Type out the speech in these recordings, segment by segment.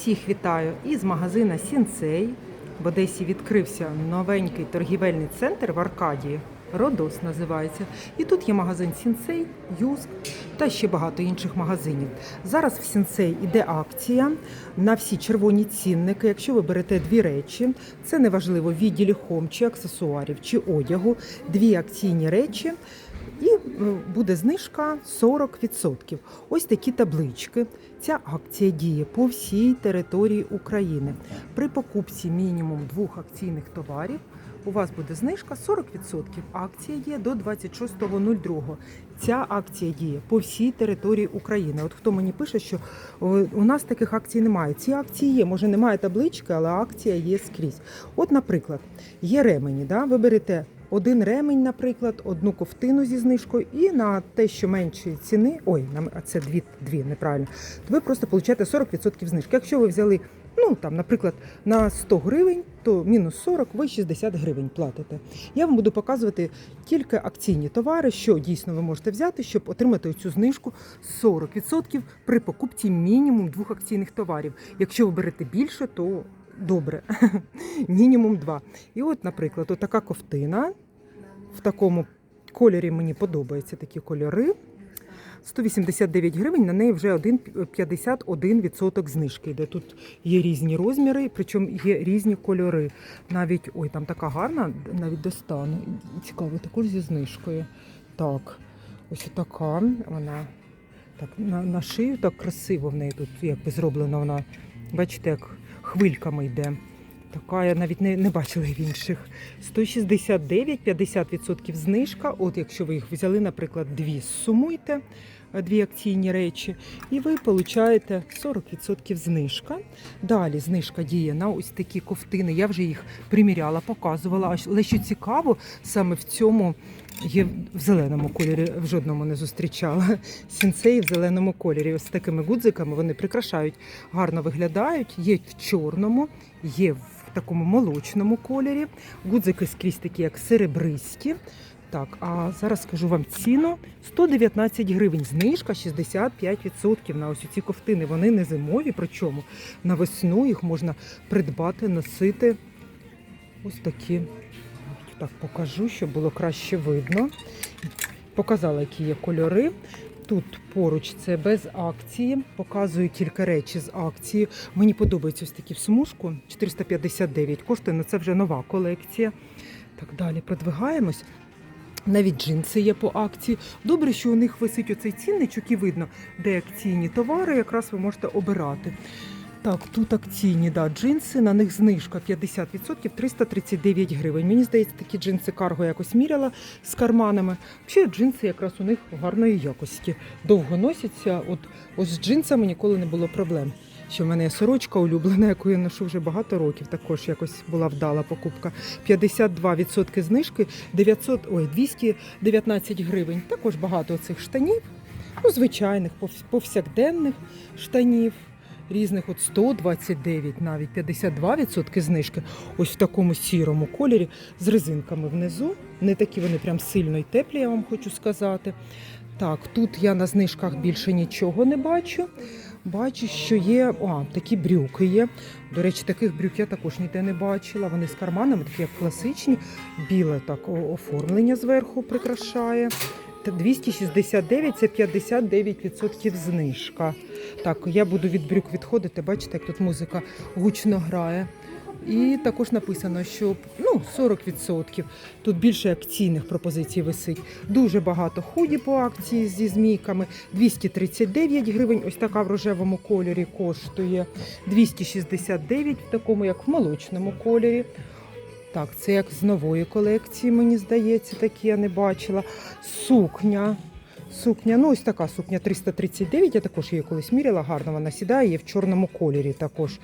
Всіх вітаю із магазина Сінцей. В Одесі відкрився новенький торгівельний центр в Аркадії. Родос називається. І тут є магазин Сінцей, Юск та ще багато інших магазинів. Зараз в Сінцей іде акція на всі червоні цінники. Якщо ви берете дві речі, це неважливо в відділі хом чи аксесуарів чи одягу, дві акційні речі. І е, буде знижка 40%. Ось такі таблички. Ця акція діє по всій території України. При покупці мінімум двох акційних товарів у вас буде знижка 40%. Акція діє до 26.02. Ця акція діє по всій території України. От хто мені пише, що у нас таких акцій немає. Ці акції є. Може немає таблички, але акція є скрізь. От, наприклад, є ремені. Да? Ви берете один ремень, наприклад, одну ковтину зі знижкою, і на те, що меншої ціни, ой, а це дві, дві неправильно, то ви просто получаєте 40% знижки. Якщо ви взяли, ну там, наприклад, на 100 гривень, то мінус 40, ви 60 гривень платите. Я вам буду показувати тільки акційні товари, що дійсно ви можете взяти, щоб отримати цю знижку 40% при покупці мінімум двох акційних товарів. Якщо ви берете більше, то добре, мінімум два. І от, наприклад, така ковтина в такому кольорі мені подобаються такі кольори. 189 гривень, на неї вже 51% знижки йде. Тут є різні розміри, причому є різні кольори. Навіть ой, там така гарна, навіть достану. Цікаво, також зі знижкою. Так, ось така вона. Так, на, на шию так красиво в неї тут якби зроблена вона. Бачите, як хвильками йде. Така я навіть не, не бачила в інших. 169, 50% знижка. От якщо ви їх взяли, наприклад, дві, сумуйте е, дві акційні речі, і ви получаєте 40% знижка. Далі знижка діє на ось такі ковтини. Я вже їх приміряла, показувала. Але що цікаво, саме в цьому є в зеленому кольорі, в жодному не зустрічала. Сінцеї в зеленому кольорі. Ось такими гудзиками вони прикрашають, гарно виглядають. Є в чорному, є в такому молочному кольорі. Гудзики скрізь такі, як серебристі. Так, а зараз скажу вам ціну 119 гривень. Знижка 65% на ось ці ковтини. Вони не зимові, причому на весну їх можна придбати, носити. Ось такі. Так покажу, щоб було краще видно. Показала, які є кольори. Тут поруч це без акції. Показую кілька речі з акції. Мені подобаються ось такі в смужку. 459 коштує, але це вже нова колекція. Так далі продвигаємось. Навіть джинси є по акції. Добре, що у них висить оцей цінничок і видно, де акційні товари, якраз ви можете обирати. Так, тут акційні да, джинси, на них знижка 50%, 339 гривень. Мені здається, такі джинси карго якось міряла з карманами. Взагалі джинси якраз у них гарної якості. Довго носяться. От ось з джинсами ніколи не було проблем. Що в мене є сорочка улюблена, яку я ношу вже багато років. Також якось була вдала покупка. 52% знижки, 900, ой, 219 гривень. Також багато цих штанів, ну, звичайних, повс- повсякденних штанів. Різних от 129, навіть 52% знижки. Ось в такому сірому кольорі з резинками внизу. Не такі вони прям сильно й теплі, я вам хочу сказати. Так, тут я на знижках більше нічого не бачу. Бачу, що є а, такі брюки є. До речі, таких брюк я також ніде не бачила. Вони з карманами, такі як класичні, біле так оформлення зверху прикрашає. Та 269 це 59% знижка. Так, я буду від брюк відходити. Бачите, як тут музика гучно грає. І також написано, що ну, 40%. Тут більше акційних пропозицій висить. Дуже багато худі по акції зі змійками. 239 гривень. Ось така в рожевому кольорі коштує. 269 в такому, як в молочному кольорі. Так, це як з нової колекції, мені здається, такі я не бачила. Сукня. Сукня, ну ось така сукня 339, я також її колись міряла, гарно вона сідає, є в чорному кольорі також.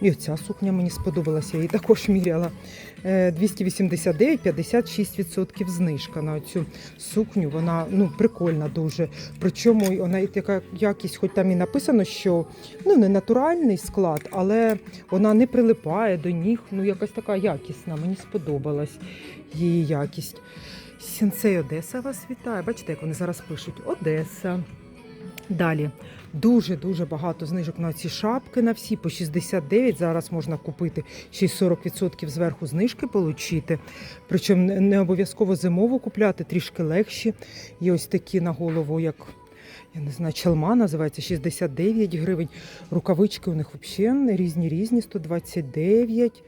І оця сукня мені сподобалася, я її також міряла. Е, 289, 56% знижка на цю сукню. Вона ну, прикольна дуже. Причому вона така якість, хоч там і написано, що ну, не натуральний склад, але вона не прилипає до ніг. Ну, якась така якісна. Мені сподобалась її якість. Сінцей Одеса вас вітає. Бачите, як вони зараз пишуть Одеса. Далі Дуже-дуже багато знижок на ці шапки на всі по 69. Зараз можна купити ще й 40% зверху знижки отримати. Причому не обов'язково зимову купляти, трішки легші. Є ось такі на голову, як я не знаю, чалма називається 69 гривень. Рукавички у них взагалі різні різні, 129.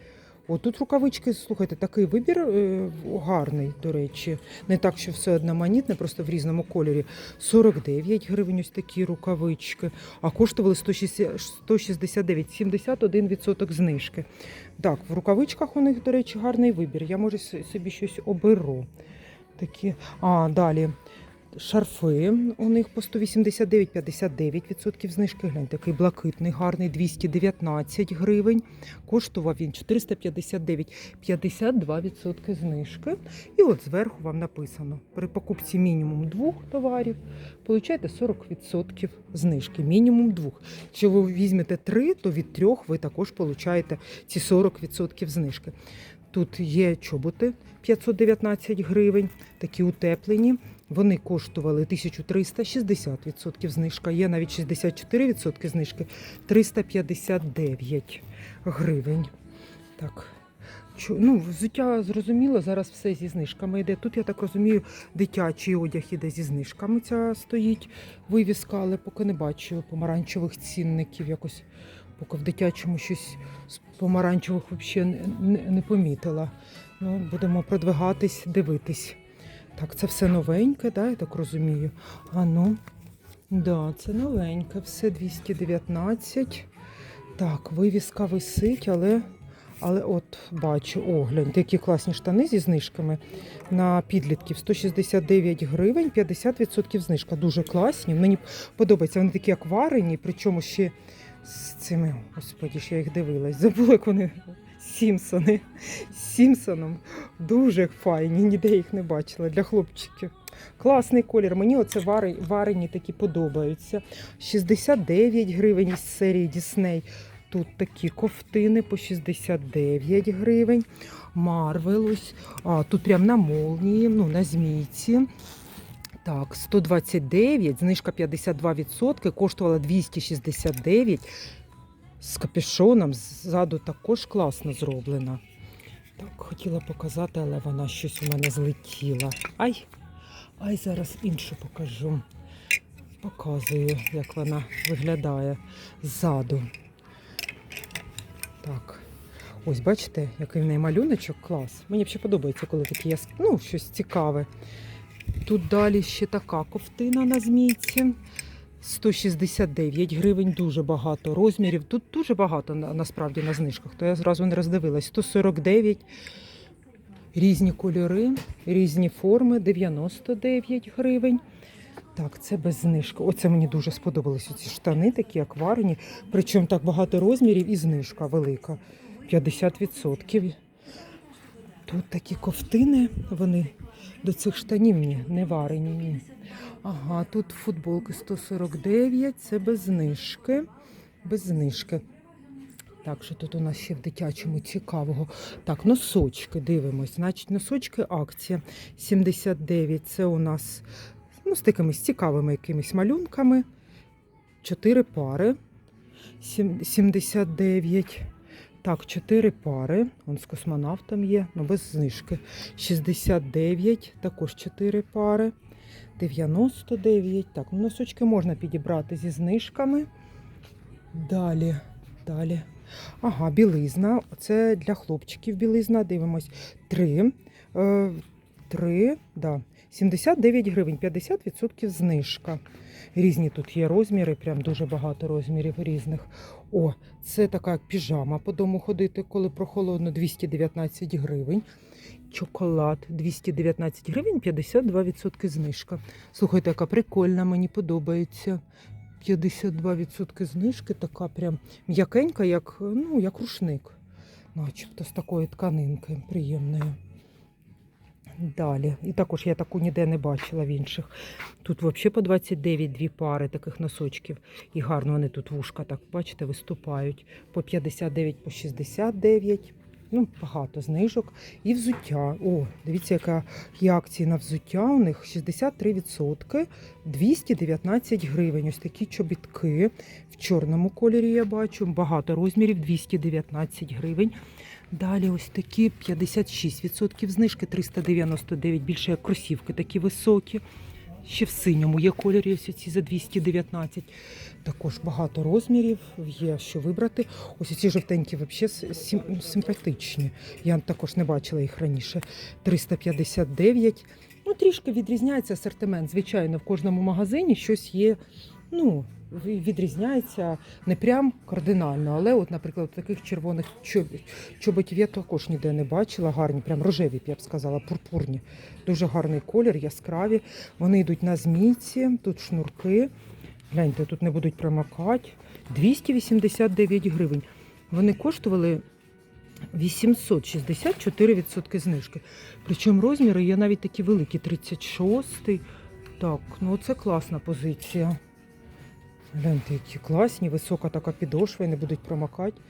О, тут рукавички, слухайте, такий вибір е, гарний, до речі. Не так, що все одноманітне, просто в різному кольорі. 49 гривень ось такі рукавички, а коштували 160 169, 71% знижки. Так, в рукавичках у них, до речі, гарний вибір. Я може собі щось оберу. Такі. А, далі. Шарфи у них по 189, 59% знижки. Глянь, такий блакитний, гарний, 219 гривень. Коштував він 459, 52% знижки. І от зверху вам написано: при покупці мінімум двох товарів получаєте 40% знижки. Мінімум двох. Якщо ви візьмете три, то від трьох ви також получаєте ці 40% знижки. Тут є чоботи 519 гривень, такі утеплені. Вони коштували 1300, 60% знижка. Є навіть 64% знижки, 359 гривень. Так. Ну, взуття зрозуміло, зараз все зі знижками йде. Тут, я так розумію, дитячий одяг іде зі знижками. Ця стоїть вивіска, але поки не бачу помаранчевих цінників. Якось поки в дитячому щось з помаранчевих взагалі не, не, не помітила. Ну, будемо продвигатись, дивитись. Так, це все новеньке, да, я так розумію. А ну, да, це новеньке, все 219. Так, вивіска висить, але, але от бачу, о, гляньте, які класні штани зі знижками на підлітків. 169 гривень, 50% знижка. Дуже класні. Мені подобається. Вони такі як варені, причому ще з цими, господі, ще я їх дивилась. Забула, як вони Сімпсони. З Сімпсоном. Дуже файні, ніде їх не бачила для хлопчиків. Класний колір. Мені оце варені такі подобаються. 69 гривень із серії Дісней. Тут такі ковтини по 69 гривень. Марвел ось. А, тут прям на молнії, ну, на змійці. Так, 129, знижка 52%, коштувала 269. З капюшоном ззаду також класно зроблена. Так, хотіла показати, але вона щось у мене злетіла. Ай! Ай, зараз іншу покажу. Показую, як вона виглядає ззаду. Так. Ось, бачите, який в неї малюночок, клас. Мені взагалі подобається, коли такі яск... ну, щось цікаве. Тут далі ще така ковтина на змійці. 169 гривень, дуже багато розмірів. Тут дуже багато на- насправді на знижках, то я зразу не роздивилась. 149, різні кольори, різні форми, 99 гривень. Так, це без знижки. Оце мені дуже сподобалися ці штани, такі акварні. Причому так багато розмірів і знижка велика. 50%. Тут такі ковтини, вони до цих штанів ні, не варені. Ні. Ага, тут футболки 149, це без знижки. Без знижки. Так, що тут у нас ще в дитячому цікавого. Так, носочки дивимось. Значить, носочки акція 79. Це у нас ну, з такими цікавими якимись малюнками. Чотири пари. 79. Так, чотири пари. Он з космонавтом є, ну без знижки. 69, також 4 пари. 99. Так, ну, носочки можна підібрати зі знижками. Далі, далі. Ага, білизна. Це для хлопчиків білизна. Дивимось. 3. Е, 3, да. 79 гривень, 50% знижка. Різні тут є розміри, прям дуже багато розмірів різних. О, це така піжама по дому ходити, коли прохолодно 219 гривень. Чоколад 219 гривень, 52% знижка. Слухайте, яка прикольна, мені подобається. 52% знижки, така прям м'якенька, як, ну, як рушник. Начебто з такої тканинки приємної. Далі. І також я таку ніде не бачила в інших. Тут взагалі по 29 дві пари таких носочків. І гарно вони тут вушка, так, бачите, виступають. По 59, по 69. Ну, багато знижок. І взуття. О, дивіться, яка є акції на взуття. У них 63%, 219 гривень. Ось такі чобітки. В чорному кольорі я бачу. Багато розмірів 219 гривень. Далі ось такі 56% знижки, 399, більше як кросівки такі високі. Ще в синьому є кольорі ось ці за 219. Також багато розмірів, є що вибрати. Ось ці жовтенькі взагалі сим- симпатичні. Я також не бачила їх раніше. 359. Ну, трішки відрізняється асортимент. Звичайно, в кожному магазині щось є. Ну, відрізняється не прям кардинально, але, от, наприклад, таких червоних чоб- чоботів я також ніде не бачила. Гарні, прям рожеві, я б сказала, пурпурні. Дуже гарний колір, яскраві. Вони йдуть на змійці, тут шнурки. Гляньте, тут не будуть промокати. 289 гривень. Вони коштували 864% знижки. Причому розміри є навіть такі великі, 36. Так, ну це класна позиція. Гляньте, які класні, висока така підошва і не будуть промокати.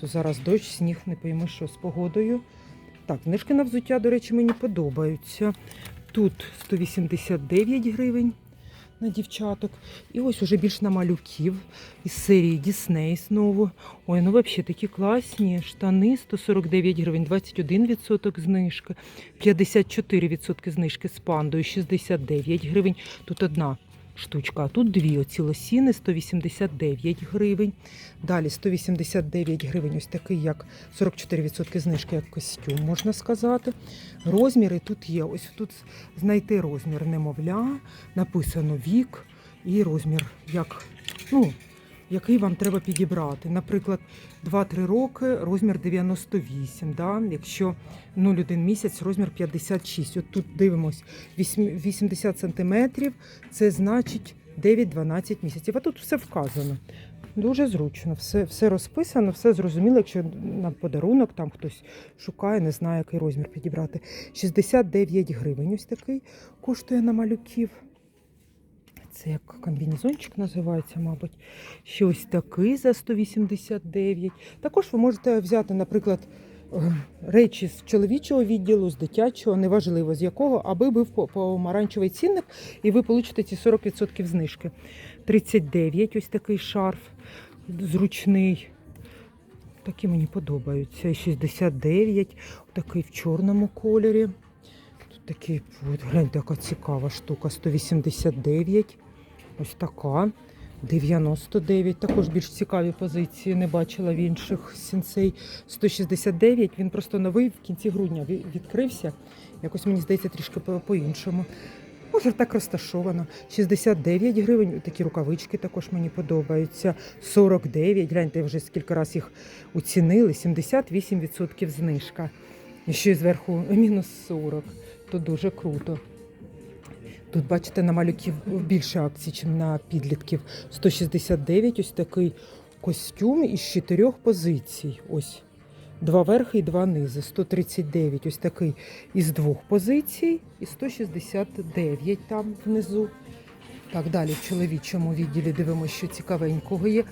То зараз дощ, сніг, не пойми, що з погодою. Так, книжки на взуття, до речі, мені подобаються. Тут 189 гривень на дівчаток. І ось уже більш на малюків із серії Дісней знову. Ой, ну взагалі такі класні. Штани 149 гривень, 21% знижки, 54% знижки з пандою, 69 гривень. Тут одна штучка, а тут дві оці лосіни 189 гривень. Далі 189 гривень, ось такий, як 44% знижки, як костюм, можна сказати. Розміри тут є. Ось тут знайти розмір немовля, написано вік і розмір, як, ну, який вам треба підібрати. Наприклад, 2-3 роки, розмір 98, да? якщо 0,1 місяць, розмір 56. От тут дивимось 80 сантиметрів, це значить 9-12 місяців. А тут все вказано. Дуже зручно, все, все розписано, все зрозуміло, якщо на подарунок там хтось шукає, не знає, який розмір підібрати. 69 гривень ось такий коштує на малюків. Це як комбінезончик називається, мабуть. Ще ось такий за 189. Також ви можете взяти, наприклад, е, речі з чоловічого відділу, з дитячого, неважливо з якого, аби був помаранчевий цінник, і ви получите ці 40% знижки. 39 ось такий шарф зручний. Такі мені подобаються. І 69, такий в чорному кольорі. Такий, от, гляньте, яка цікава штука. 189. Ось така. 99. Також більш цікаві позиції не бачила в інших сінцей. 169. Він просто новий в кінці грудня відкрився. Якось мені здається трішки по- по-іншому. Може, так розташовано. 69 гривень. Такі рукавички також мені подобаються. 49. Гляньте, вже скільки разів їх оцінили. 78% знижка. І ще зверху мінус 40. То дуже круто. Тут, бачите, на малюків більше акцій, ніж на підлітків. 169 ось такий костюм із чотирьох позицій. Ось. Два верхи і два низи. 139 ось такий із двох позицій. І 169 там внизу. Так, далі в чоловічому відділі дивимося, що цікавенького є.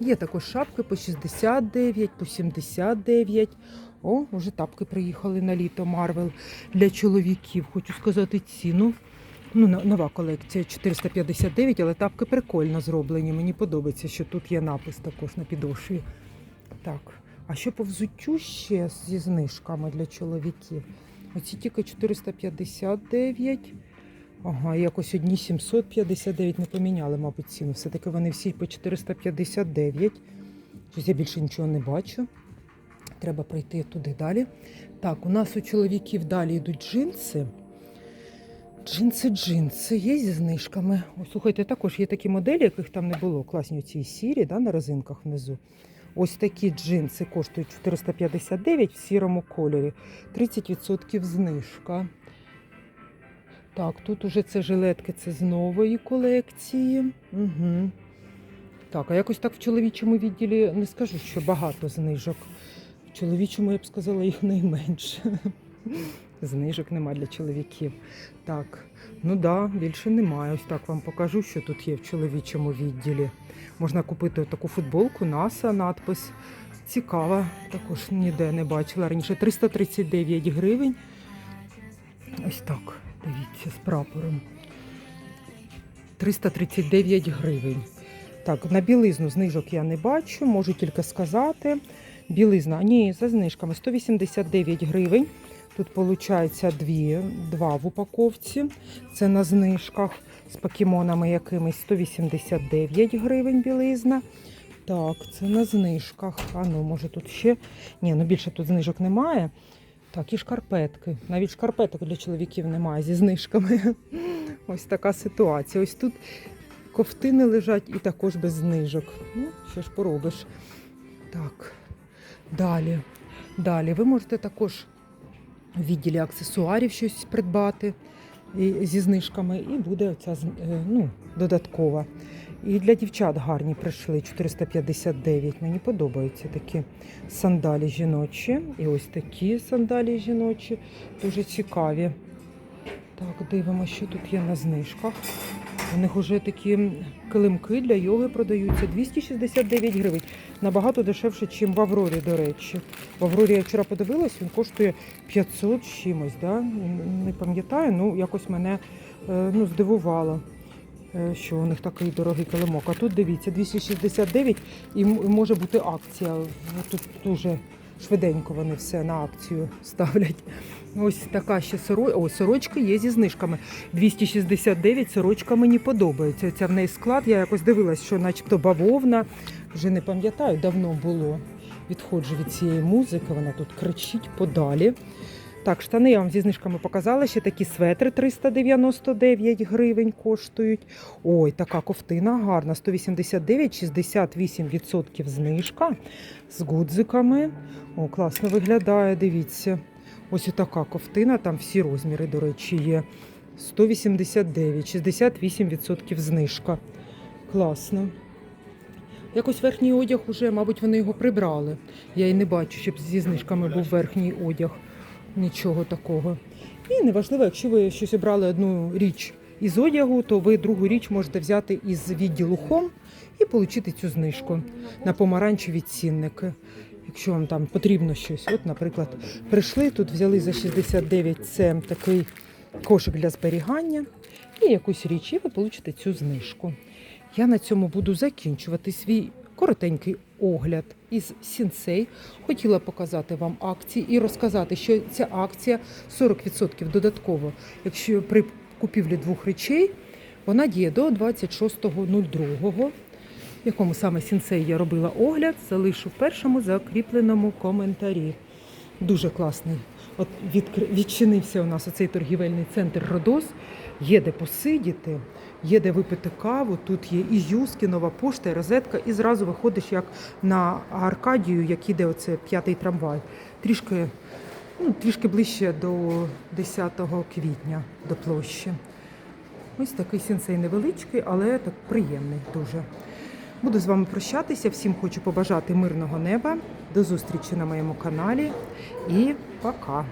Є також шапки по 69, по 79. О, вже тапки приїхали на літо Марвел для чоловіків. Хочу сказати ціну. Ну, нова колекція 459, але тапки прикольно зроблені. Мені подобається, що тут є напис також на підошві. Так, а що по взуттю ще зі знижками для чоловіків? Оці тільки 459. Ага, якось одні 759 не поміняли, мабуть, ціну. Все-таки вони всі по 459. Щось я більше нічого не бачу. Треба пройти туди далі. Так, у нас у чоловіків далі йдуть джинси. Джинси, джинси, є зі знижками. Ось, слухайте, також є такі моделі, яких там не було. Класні ці сірі, да, на резинках внизу. Ось такі джинси коштують 459 в сірому кольорі. 30% знижка. Так, тут уже це жилетки, це з нової колекції. Угу. Так, а якось так в чоловічому відділі не скажу, що багато знижок. Чоловічому я б сказала їх найменше. Знижок нема для чоловіків. Так, ну да, більше немає. Ось так вам покажу, що тут є в чоловічому відділі. Можна купити таку футболку, НАСА, надпис. Цікава, також ніде не бачила раніше. 339 гривень. Ось так, дивіться, з прапором. 339 гривень. Так, на білизну знижок я не бачу, можу тільки сказати. Білизна, ні, за знижками 189 гривень. Тут виходить дві, два в упаковці. Це на знижках з покемонами якимись 189 гривень білизна. Так, це на знижках. А ну, може тут ще. Ні, ну більше тут знижок немає. Так, і шкарпетки. Навіть шкарпеток для чоловіків немає зі знижками. Ось така ситуація. Ось тут ковтини лежать і також без знижок. Ну, що ж поробиш. Так, далі. Далі. Ви можете також в відділі аксесуарів щось придбати зі знижками, і буде оця е, ну, додаткова. І для дівчат гарні прийшли 459. Мені подобаються такі сандалі жіночі. І ось такі сандалі жіночі, дуже цікаві. Так, дивимося, що тут є на знижках. У них вже такі килимки для йоги продаються 269 гривень. Набагато дешевше, ніж в Аврорі, до речі. В Аврорі я вчора подивилась, він коштує 500 чимось. Да? Не пам'ятаю, ну якось мене е, ну, здивувало, е, що у них такий дорогий килимок. А тут дивіться, 269 і може бути акція. Тут дуже швиденько вони все на акцію ставлять. Ось така ще сорочка. О, сорочки є зі знижками. 269 сорочка мені подобається. Ця в неї склад. Я якось дивилась, що начебто бавовна. Вже не пам'ятаю, давно було. Відходжу від цієї музики, вона тут кричить подалі. Так, штани я вам зі знижками показала. Ще такі светри 399 гривень коштують. Ой, така ковтина гарна. 189, 68% знижка з гудзиками. О, класно виглядає, дивіться. Ось така ковтина, там всі розміри, до речі, є. 189, 68% знижка. Класно. Якось верхній одяг уже, мабуть, вони його прибрали. Я і не бачу, щоб зі знижками був верхній одяг. Нічого такого. І неважливо, якщо ви щось обрали одну річ із одягу, то ви другу річ можете взяти із відділу хом і отримати цю знижку на помаранчеві цінники. Якщо вам там потрібно щось. От, наприклад, прийшли тут, взяли за 69 це такий кошик для зберігання і якусь річ, і ви получите цю знижку. Я на цьому буду закінчувати свій коротенький огляд із Сінсей. Хотіла показати вам акції і розказати, що ця акція 40% додатково, якщо при купівлі двох речей, вона діє до 26.02. Якому саме сінсей я робила огляд, залишу в першому закріпленому коментарі. Дуже класний. От відчинився у нас оцей торгівельний центр Родос. Є де посидіти, є де випити каву. Тут є і юзки, нова пошта, і розетка, і зразу виходиш як на Аркадію, як іде оце п'ятий трамвай. Трішки, ну, трішки ближче до 10 квітня до площі. Ось такий сенсей невеличкий, але так приємний дуже. Буду з вами прощатися. Всім хочу побажати мирного неба. До зустрічі на моєму каналі і пока!